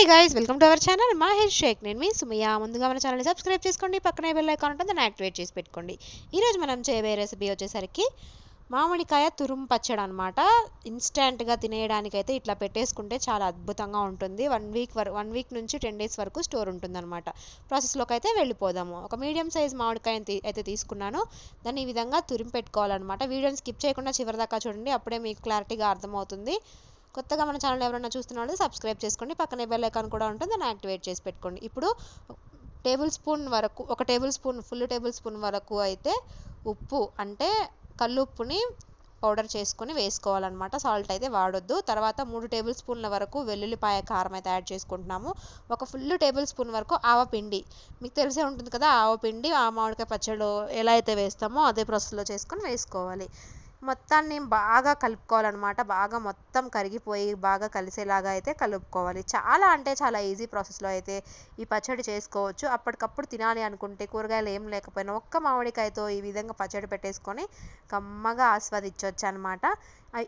Hi guys welcome to our channel Mahesh Shaik నేను మీ సుమయ ముందుగా మన ఛానల్ని సబ్స్క్రైబ్ చేసుకోండి. పక్కనే బెల్ ఐకాన్ ఉంటుంది. దాన్ని యాక్టివేట్ చేసి పెట్టుకోండి. ఈరోజు మనం చేయబోయే రెసిపీ వచ్చేసరికి మామిడికాయ తురుము పచ్చడి అనమాట ఇన్స్టాంట్గా తినేయడానికైతే ఇట్లా పెట్టేసుకుంటే చాలా అద్భుతంగా ఉంటుంది. వన్ వీక్ వరకు వన్ వీక్ నుంచి టెన్ డేస్ వరకు స్టోర్ ఉంటుందన్నమాట. ప్రాసెస్లోకి అయితే వెళ్ళిపోదాము. ఒక మీడియం సైజ్ మామిడికాయని అయితే తీసుకున్నాను. దాన్ని ఈ విధంగా తురిమి పెట్టుకోవాలన్నమాట. వీడియోని స్కిప్ చేయకుండా చివరిదాకా చూడండి. అప్పుడే మీకు క్లారిటీగా అర్థమవుతుంది. కొత్తగా మన ఛానల్ ఎవరైనా చూస్తున్న వాళ్ళు సబ్స్క్రైబ్ చేసుకోండి. పక్కనే బెల్ ఐకాన్ కూడా ఉంటుంది. దాన్ని యాక్టివేట్ చేసి పెట్టుకోండి. ఇప్పుడు టేబుల్ స్పూన్ వరకు ఒక tablespoon full tablespoon వరకు అయితే ఉప్పు అంటే కల్లుప్పుని పౌడర్ చేసుకొని వేసుకోవాలన్నమాట. సాల్ట్ అయితే వాడొద్దు. తర్వాత మూడు టేబుల్ స్పూన్ల వరకు వెల్లుల్లిపాయ కారం అయితే యాడ్ చేసుకుంటున్నాము. ఒక ఫుల్ టేబుల్ స్పూన్ వరకు ఆవపిండి మీకు తెలిసే ఉంటుంది కదా ఆవపిండి ఆ మామిడికాయ పచ్చడి ఎలా అయితే వేస్తామో అదే ప్రాసెస్లో చేసుకొని వేసుకోవాలి. మొత్తాన్ని బాగా కలుపుకోవాలన్నమాట. బాగా మొత్తం కరిగిపోయి బాగా కలిసేలాగా అయితే కలుపుకోవాలి. చాలా అంటే చాలా ఈజీ ప్రాసెస్లో అయితే ఈ పచ్చడి చేసుకోవచ్చు. అప్పటికప్పుడు తినాలి అనుకుంటే కూరగాయలు ఏం లేకపోయినా ఒక్క మామిడికాయతో ఈ విధంగా పచ్చడి పెట్టేసుకొని కమ్మగా ఆస్వాదించవచ్చు అనమాట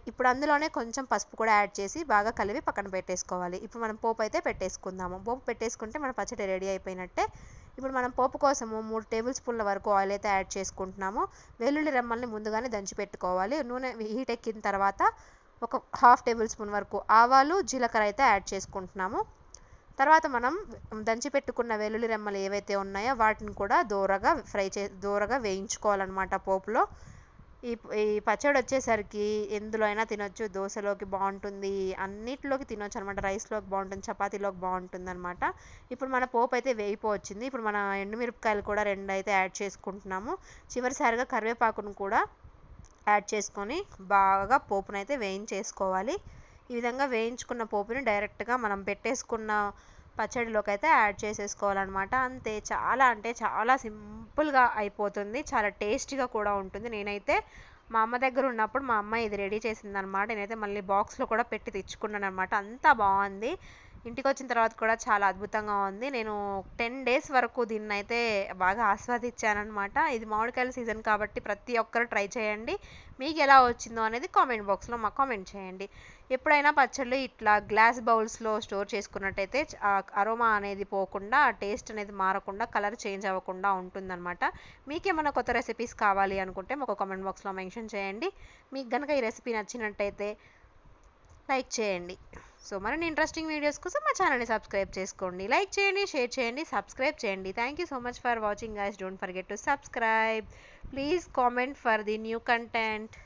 ఇప్పుడు అందులోనే కొంచెం పసుపు కూడా యాడ్ చేసి బాగా కలిపి పక్కన పెట్టేసుకోవాలి. ఇప్పుడు మనం పోపు అయితే పెట్టేసుకుందాము. పోపు పెట్టేసుకుంటే మన పచ్చడి రెడీ అయిపోయినట్టే ఇప్పుడు మనం పోపు కోసము మూడు టేబుల్ స్పూన్ల వరకు ఆయిల్ అయితే యాడ్ చేసుకుంటున్నాము. వెల్లుల్లి రెమ్మల్ని ముందుగానే దంచి పెట్టుకోవాలి. నూనె హీట్ ఎక్కిన తర్వాత ఒక హాఫ్ టేబుల్ స్పూన్ వరకు ఆవాలు జీలకర్ర అయితే యాడ్ చేసుకుంటున్నాము. తర్వాత మనం దంచి పెట్టుకున్న వెల్లుల్లి రెమ్మలు ఏవైతే ఉన్నాయో వాటిని కూడా దూరగా ఫ్రై చే దూరగా వేయించుకోవాలన్నమాట పోపులో. ఈ ఈ పచ్చడి వచ్చేసరికి ఎందులో అయినా తినొచ్చు. దోశలోకి బాగుంటుంది. అన్నిటిలోకి తినొచ్చు అనమాట రైస్లోకి బాగుంటుంది. చపాతీలోకి బాగుంటుంది అనమాట ఇప్పుడు మన పోపు అయితే వేయిపోవచ్చింది ఇప్పుడు మన ఎండుమిరపకాయలు కూడా రెండు అయితే యాడ్ చేసుకుంటున్నాము. చివరిసారిగా కరివేపాకును కూడా యాడ్ చేసుకొని బాగా పోపునైతే వేయించేసుకోవాలి. ఈ విధంగా వేయించుకున్న పోపుని డైరెక్ట్గా మనం పెట్టేసుకున్న పచ్చడిలోకి అయితే యాడ్ చేసేసుకోవాలన్నమాట. అంతే చాలా అంటే చాలా సింపుల్గా అయిపోతుంది. చాలా టేస్టీగా కూడా ఉంటుంది. నేనైతే మా అమ్మ దగ్గర ఉన్నప్పుడు మా అమ్మ ఇది రెడీ చేసిందనమాట నేనైతే మళ్ళీ బాక్స్లో కూడా పెట్టి తెచ్చుకున్నాను అనమాట అంతా బాగుంది. ఇంటికి వచ్చిన తర్వాత కూడా చాలా అద్భుతంగా ఉంది. నేను టెన్ డేస్ వరకు దీన్ని అయితే బాగా ఆస్వాదించానమాట ఇది మామిడికాయల సీజన్ కాబట్టి ప్రతి ఒక్కరు ట్రై చేయండి. మీకు ఎలా వచ్చిందో అనేది కామెంట్ బాక్స్లో మాకు కామెంట్ చేయండి. ఎప్పుడైనా పచ్చళ్ళు ఇట్లా గ్లాస్ బౌల్స్లో స్టోర్ చేసుకున్నట్టయితే అరోమా అనేది పోకుండా టేస్ట్ అనేది మారకుండా కలర్ చేంజ్ అవ్వకుండా ఉంటుందన్నమాట. మీకేమైనా కొత్త రెసిపీస్ కావాలి అనుకుంటే మాకు కామెంట్ బాక్స్లో మెన్షన్ చేయండి. మీకు కనుక ఈ రెసిపీ నచ్చినట్టయితే లైక్ చేయండి. సో మరిన్ని ఇంట్రెస్టింగ్ వీడియోస్ కోసం మా ఛానల్ని సబ్స్క్రైబ్ చేసుకోండి. లైక్ చేయండి షేర్ చేయండి సబ్స్క్రైబ్ చేయండి. Thank you so much for watching guys don't forget to subscribe please comment for the new content